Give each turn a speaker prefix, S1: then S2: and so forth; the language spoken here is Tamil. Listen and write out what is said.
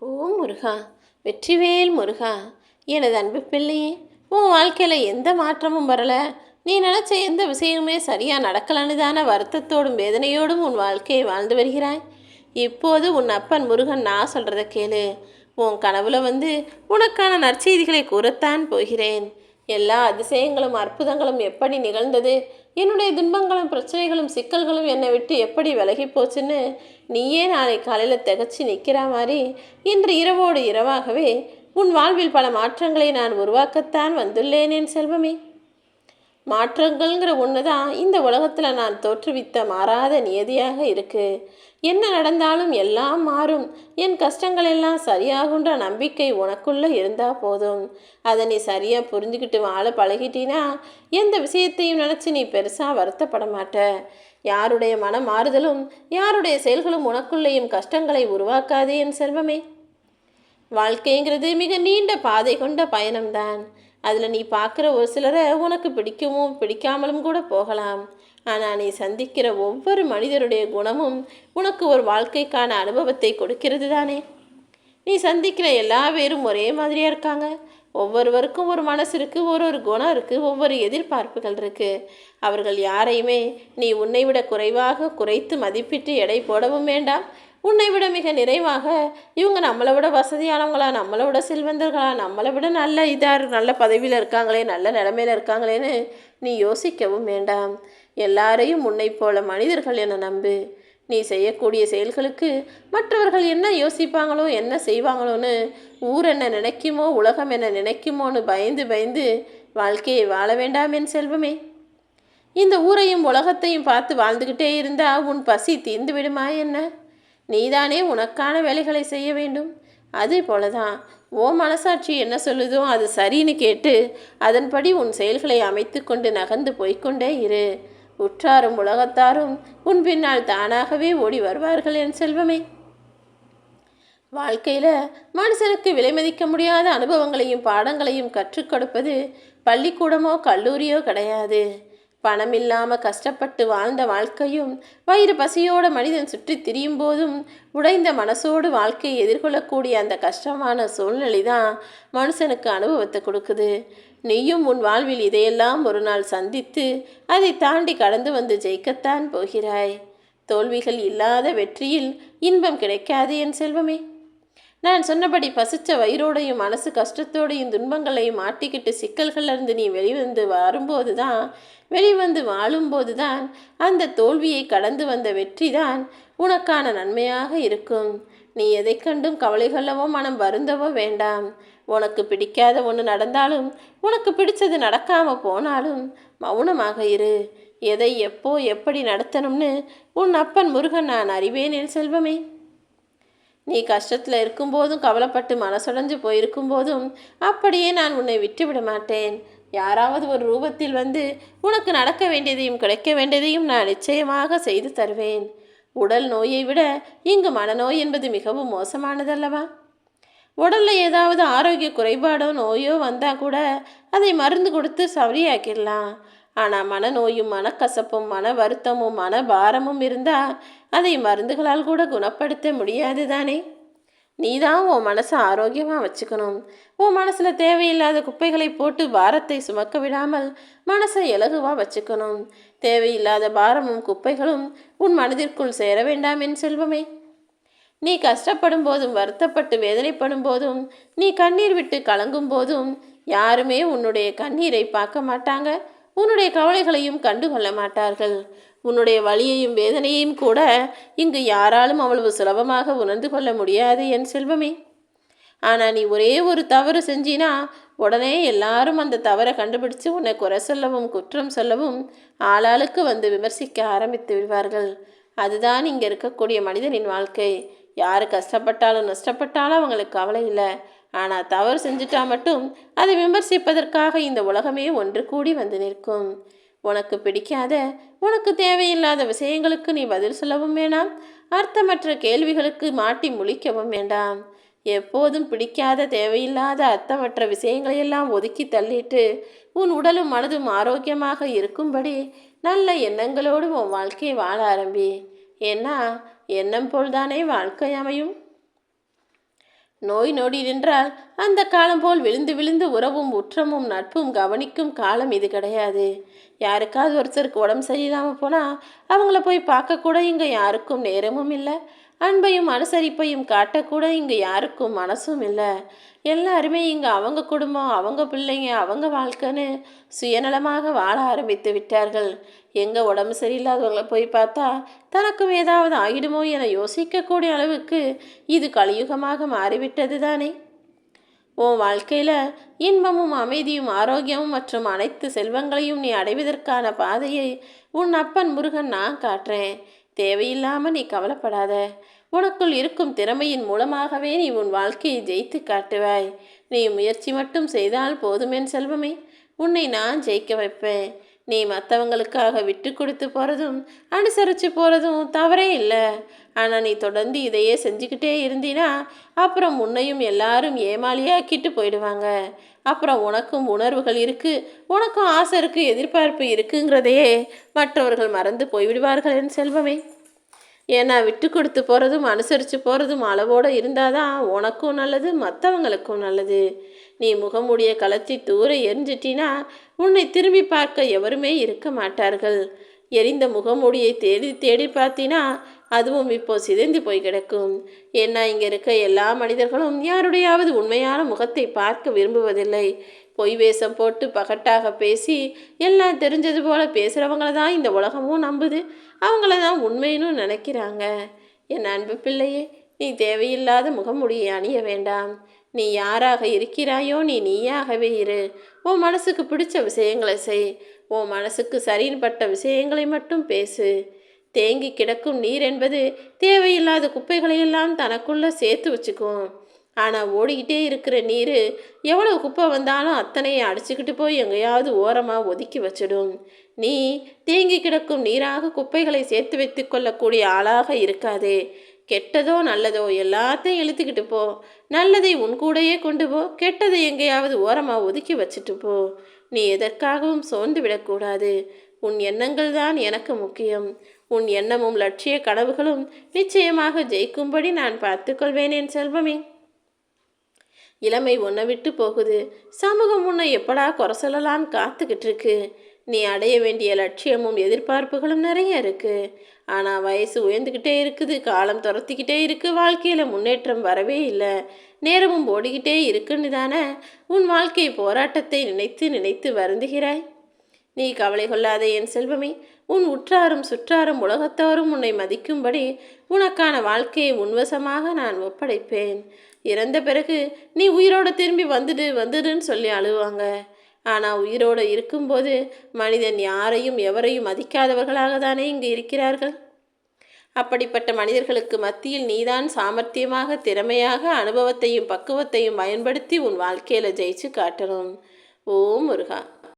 S1: ஓ முருகா வெற்றிவேல் முருகா எனது அன்பு பிள்ளையே உன் வாழ்க்கையில் எந்த மாற்றமும் வரலை. நீ நினச்ச எந்த விஷயமுமே சரியாக நடக்கலன்னு தானே வருத்தத்தோடும் வேதனையோடும் உன் வாழ்க்கையை வாழ்ந்து வருகிறாய். இப்போது உன் அப்பன் முருகன் நான் சொல்கிறத கேளு. உன் கனவுல வந்து உனக்கான நற்செய்திகளை கூறத்தான் போகிறேன். எல்லா அதிசயங்களும் அற்புதங்களும் எப்படி நிகழ்ந்தது? என்னுடைய துன்பங்களும் பிரச்சனைகளும் சிக்கல்களும் என்னை விட்டு எப்படி விலகி போச்சுன்னு நீயே நாளை காலையில் திகச்சு நிற்கிற மாதிரி இன்று இரவோடு இரவாகவே உன் வாழ்வில் பல மாற்றங்களை நான் உருவாக்கத்தான் வந்துள்ளேன் என் செல்வமே. மாற்றங்கள்ங்கிற ஒன்று தான் இந்த உலகத்தில் நான் தோற்றுவித்த மாறாத நியதியாக இருக்குது என்ன நடந்தாலும் எல்லாம் மாறும். என் கஷ்டங்கள் எல்லாம் சரியாகுன்ற நம்பிக்கை உனக்குள்ளே இருந்தால் போதும். அதை நீ சரியாக புரிஞ்சுக்கிட்டு வாழ பழகிட்டினா எந்த விஷயத்தையும் நினச்சி நீ பெருசாக வருத்தப்பட மாட்ட. யாருடைய மன மாறுதலும் யாருடைய செயல்களும் உனக்குள்ளேயும் கஷ்டங்களை உருவாக்காதே என் செல்வமே. வாழ்க்கைங்கிறது மிக நீண்ட பாதை கொண்ட பயணம்தான். அதில் நீ பார்க்குற ஒரு சிலரை உனக்கு பிடிக்கவும் பிடிக்காமலும் கூட போகலாம். ஆனால் நீ சந்திக்கிற ஒவ்வொரு மனிதருடைய குணமும் உனக்கு ஒரு வாழ்க்கைக்கான அனுபவத்தை கொடுக்கிறது தானே நீ சந்திக்கிற எல்லா பேரும் ஒரே மாதிரியாக இருக்காங்க. ஒவ்வொருவருக்கும் ஒரு மனசு இருக்குது ஒரு ஒரு குணம் இருக்குது ஒவ்வொரு எதிர்பார்ப்புகள் இருக்குது அவர்கள் யாரையுமே நீ உன்னை விட குறைவாக குறைத்து மதிப்பிட்டு எடை போடவும் வேண்டாம். உன்னை விட மிக நிறைவாக இவங்க நம்மளை விட வசதியானவங்களா நம்மளை விட செல்வந்தர்களா நம்மளை விட நல்ல இதாக நல்ல பதவியில் இருக்காங்களே நல்ல நிலமையில இருக்காங்களேன்னு நீ யோசிக்கவும் வேண்டாம். எல்லாரையும் உன்னை போல மனிதர்கள் என நம்பு. நீ செய்யக்கூடிய செயல்களுக்கு மற்றவர்கள் என்ன யோசிப்பாங்களோ என்ன செய்வாங்களோன்னு ஊர் என்ன நினைக்குமோ உலகம் என்ன நினைக்குமோன்னு பயந்து பயந்து வாழ்க்கையை வாழ வேண்டாம் என் செல்வமே. இந்த ஊரையும் உலகத்தையும் பார்த்து வாழ்ந்துக்கிட்டே இருந்தால் உன் பசி தீர்ந்து விடுமா என்ன? நீதானே உனக்கான வேலைகளை செய்ய வேண்டும்? அதே போலதான் ஓ மனசாட்சி என்ன சொல்லுதோ அது சரின்னு கேட்டு அதன்படி உன் செயல்களை அமைத்து கொண்டு நகர்ந்து போய்க்கொண்டே இரு. உற்றாரும் உலகத்தாரும் உன் பின்னால் தானாகவே ஓடி வருவார்கள் என் செல்வமே. வாழ்க்கையில் மனுஷனுக்கு விலை மதிக்க முடியாத அனுபவங்களையும் பாடங்களையும் கற்றுக் கொடுப்பது பள்ளிக்கூடமோ கல்லூரியோ கிடையாது. பணம் இல்லாமல் கஷ்டப்பட்டு வாழ்ந்த வாழ்க்கையும் வயிறு பசியோட மனிதன் சுற்றி திரியும் போதும் உடைந்த மனசோடு வாழ்க்கையை எதிர்கொள்ளக்கூடிய அந்த கஷ்டமான சூழ்நிலை தான் மனுஷனுக்கு அனுபவத்தை கொடுக்குது. நீயும் உன் வாழ்வில் இதையெல்லாம் ஒரு நாள் சந்தித்து அதை தாண்டி கடந்து வந்து ஜெயிக்கத்தான் போகிறாய். தோல்விகள் இல்லாத வெற்றியில் இன்பம் கிடைக்காது என் செல்வமே. நான் சொன்னபடி பசிச்ச வயிறோடையும் மனசு கஷ்டத்தோடையும் துன்பங்களையும் மாட்டிக்கிட்டு சிக்கல்களிலிருந்து நீ வெளிவந்து வரும்போது தான் வெளிவந்து வாழும்போது தான் அந்த தோல்வியை கடந்து வந்த வெற்றி தான் உனக்கான நன்மையாக இருக்கும். நீ எதை கண்டும் கவலை கொள்ளவோ மனம் வருந்தவோ வேண்டாம். உனக்கு பிடிக்காத ஒன்று நடந்தாலும் உனக்கு பிடிச்சது நடக்காமல் போனாலும் மௌனமாக இரு. எதை எப்போ எப்படி நடத்தணும்னு உன் அப்பன் முருகன் நான் அறிவேன் செல்வமே. நீ கஷ்டத்தில் இருக்கும்போதும் கவலைப்பட்டு மனசுடைஞ்சு போயிருக்கும் போதும் அப்படியே நான் உன்னை விட்டுவிட மாட்டேன். யாராவது ஒரு ரூபத்தில் வந்து உனக்கு நடக்க வேண்டியதையும் கிடைக்க வேண்டியதையும் நான் நிச்சயமாக செய்து தருவேன். உடல் நோயை விட இங்கு மனநோய் என்பது மிகவும் மோசமானதல்லவா? உடலில் ஏதாவது ஆரோக்கிய குறைபாடோ நோயோ வந்தால் கூட அதை மருந்து கொடுத்து சரியாக்கிடலாம். ஆனால் மனநோயும் மனக்கசப்பும் மன வருத்தமும் மன பாரமும் இருந்தால் அதை மருந்துகளால் கூட குணப்படுத்த முடியாது தானே? நீ தான் உன் மனசை ஆரோக்கியமாக வச்சுக்கணும். உன் மனசில் தேவையில்லாத குப்பைகளை போட்டு பாரத்தை சுமக்க விடாமல் மனசை இலகுவாக வச்சுக்கணும். தேவையில்லாத பாரமும் குப்பைகளும் உன் மனதிற்குள் சேர வேண்டாம் என் செல்வமே. நீ கஷ்டப்படும் போதும் வருத்தப்பட்டு வேதனைப்படும் போதும் நீ கண்ணீர் விட்டு கலங்கும் போதும் யாருமே உன்னுடைய கண்ணீரை பார்க்க மாட்டாங்க. உன்னுடைய கவலைகளையும் கண்டுகொள்ள மாட்டார்கள். உன்னுடைய வழியையும் வேதனையையும் கூட இங்கு யாராலும் அவ்வளவு சுலபமாக உணர்ந்து கொள்ள முடியாது என் செல்வமே. ஆனால் நீ ஒரே ஒரு தவறு செஞ்சினா உடனே எல்லாரும் அந்த தவறை கண்டுபிடிச்சு உன்னை குறை சொல்லவும் குற்றம் சொல்லவும் ஆளாளுக்கு வந்து விமர்சிக்க ஆரம்பித்து விடுவார்கள். அதுதான் இங்கே இருக்கக்கூடிய மனிதனின் வாழ்க்கை. யார் கஷ்டப்பட்டாலும் நஷ்டப்பட்டாலும் அவங்களுக்கு கவலை இல்லை. ஆனால் தவறு செஞ்சுட்டா மட்டும் அதை விமர்சிப்பதற்காக இந்த உலகமே ஒன்று கூடி வந்து நிற்கும். உனக்கு பிடிக்காத உனக்கு தேவையில்லாத விஷயங்களுக்கு நீ பதில் சொல்லவும் வேண்டாம் அர்த்தமற்ற கேள்விகளுக்கு மாட்டி முழிக்கவும் வேண்டாம். எப்போதும் பிடிக்காத தேவையில்லாத அர்த்தமற்ற விஷயங்களையெல்லாம் ஒதுக்கி தள்ளிட்டு உன் உடலும் மனதும் ஆரோக்கியமாக இருக்கும்படி நல்ல எண்ணங்களோடு உன் வாழ்க்கையை வாழ ஆரம்பி. ஏன்னா எண்ணம் போல்தானே வாழ்க்கை அமையும். நோய் நொடி நின்றால் அந்த காலம் போல் விழுந்து விழுந்து உறவும் உற்றமும் நட்பும் கவனிக்கும் காலம் இது கிடையாது. யாருக்காவது ஒருத்தருக்கு உடம்பு சரியில்லாமல் போனால் அவங்கள போய் பார்க்கக்கூட இங்கே யாருக்கும் நேரமும் இல்லை. அன்பையும் அனுசரிப்பையும் காட்டக்கூட இங்கே யாருக்கும் மனசும் இல்லை. எல்லாருமே இங்கே அவங்க குடும்பம் அவங்க பிள்ளைங்க அவங்க வாழ்க்கைன்னு சுயநலமாக வாழ ஆரம்பித்து விட்டார்கள். எங்கே உடம்பு சரியில்லாதவங்களை போய் பார்த்தா தனக்கும் ஏதாவது ஆகிடுமோ என யோசிக்கக்கூடிய அளவுக்கு இது கலியுகமாக மாறிவிட்டது தானே. உன் வாழ்க்கையில் இன்பமும் அமைதியும் ஆரோக்கியமும் மற்றும் அனைத்து செல்வங்களையும் நீ அடைவதற்கான பாதையை உன் அப்பன் முருகன் நான் காட்டுறேன். தேவையில்லாமல் நீ கவலைப்படாத. உனக்குள் இருக்கும் திறமையின் மூலமாகவே நீ உன் வாழ்க்கையை ஜெயித்து காட்டுவாய். நீ முயற்சி மட்டும் செய்தால் போதுமேன் செல்வமே. உன்னை நான் ஜெயிக்க வைப்பேன். நீ மற்றவங்களுக்காக விட்டு கொடுத்து போகிறதும் அனுசரித்து போகிறதும் தவறே இல்லை. ஆனால் நீ தொடர்ந்து இதையே செஞ்சுக்கிட்டே இருந்தீனா அப்புறம் உன்னையும் எல்லாரும் ஏமாளியாக்கிட்டு போயிடுவாங்க. அப்புறம் உனக்கும் உணர்வுகள் இருக்குது உனக்கும் ஆசை இருக்குது எதிர்பார்ப்பு இருக்குங்கிறதையே மற்றவர்கள் மறந்து போய்விடுவார்கள் என் செல்வமே. ஏன்னா விட்டு கொடுத்து போகிறதும் அனுசரித்து போகிறதும் அளவோடு இருந்தால் தான் உனக்கும் நல்லது மற்றவங்களுக்கும் நல்லது. நீ முகமுடிய கலத்தி தூர எரிஞ்சிட்டினா உன்னை திரும்பி பார்க்க எவருமே இருக்க மாட்டார்கள். எரிந்த முகமூடியை தேடி தேடி பார்த்தினா அதுவும் இப்போ சிதைந்து போய் கிடக்கும். ஏன்னா இங்கே இருக்க எல்லா மனிதர்களும் யாருடையாவது உண்மையான முகத்தை பார்க்க விரும்புவதில்லை. பொய் வேஷம் போட்டு பகட்டாக பேசி எல்லாம் தெரிஞ்சது போல் பேசுகிறவங்கள தான் இந்த உலகமும் நம்புது. அவங்கள தான் உண்மைன்னு நினைக்கிறாங்க. என் அன்பு பிள்ளையே நீ தேவையில்லாத முகமுடியை அணிய வேண்டாம். நீ யாராக இருக்கிறாயோ நீ நீயாகவே இரு. உன் மனசுக்கு பிடிச்ச விஷயங்களை செய். உன் மனசுக்கு சரின்பட்ட விஷயங்களை மட்டும் பேசு. தேங்கி கிடக்கும் நீர் என்பது தேவையில்லாத குப்பைகளையெல்லாம் தனக்குள்ளே சேர்த்து வச்சுக்கும். ஆனால் ஓடிக்கிட்டே இருக்கிற நீர் எவ்வளோ குப்பை வந்தாலும் அத்தனையை அடிச்சுக்கிட்டு போய் எங்கேயாவது ஓரமாக ஒதுக்கி வச்சிடும். நீ தேங்கி கிடக்கும் நீராக குப்பைகளை சேர்த்து வைத்து கொள்ளக்கூடிய ஆளாக இருக்காதே. கெட்டதோ நல்லதோ எல்லாத்தையும் இழுத்துக்கிட்டு போ. நல்லதை உன் கூடையே கொண்டு போ. கெட்டதை எங்கேயாவது ஓரமாக ஒதுக்கி வச்சுட்டு போ. நீ எதற்காகவும் சோர்ந்து விடக்கூடாது. உன் எண்ணங்கள் தான் எனக்கு முக்கியம். உன் எண்ணமும் லட்சிய கனவுகளும் நிச்சயமாக ஜெயிக்கும்படி நான் பார்த்துக்கொள்வேன் என் செல்வமே. இளமை உன்னை விட்டு போகுது. சமூகம் உன்னை எப்படா குறை சொல்லலான்னு காத்துக்கிட்டு இருக்கு நீ அடைய வேண்டிய லட்சியமும் எதிர்பார்ப்புகளும் நிறைய இருக்குது ஆனால் வயசு உயர்ந்துக்கிட்டே இருக்குது. காலம் துரத்திக்கிட்டே இருக்குது வாழ்க்கையில் முன்னேற்றம் வரவே இல்லை. நேரமும் ஓடிக்கிட்டே இருக்குன்னு தானே உன் வாழ்க்கை போராட்டத்தை நினைத்து நினைத்து வருந்துகிறாய்? நீ கவலை கொள்ளாத என் செல்வமே. உன் உற்றாரும் சுற்றாரும் உலகத்தோரும் உன்னை மதிக்கும்படி உனக்கான வாழ்க்கையை உன்வசமாக நான் ஒப்படைப்பேன். இறந்த பிறகு நீ உயிரோடு திரும்பி வந்துடு வந்துடுன்னு சொல்லி அழுவாங்க. ஆனால் உயிரோடு இருக்கும்போது மனிதன் யாரையும் எவரையும் மதிக்காதவர்களாக தானே இங்கு இருக்கிறார்கள்? அப்படிப்பட்ட மனிதர்களுக்கு மத்தியில் நீதான் சாமர்த்தியமாக திறமையாக அனுபவத்தையும் பக்குவத்தையும் பயன்படுத்தி உன் வாழ்க்கையில் ஜெயிச்சு காட்டணும். ஓம் முருகா!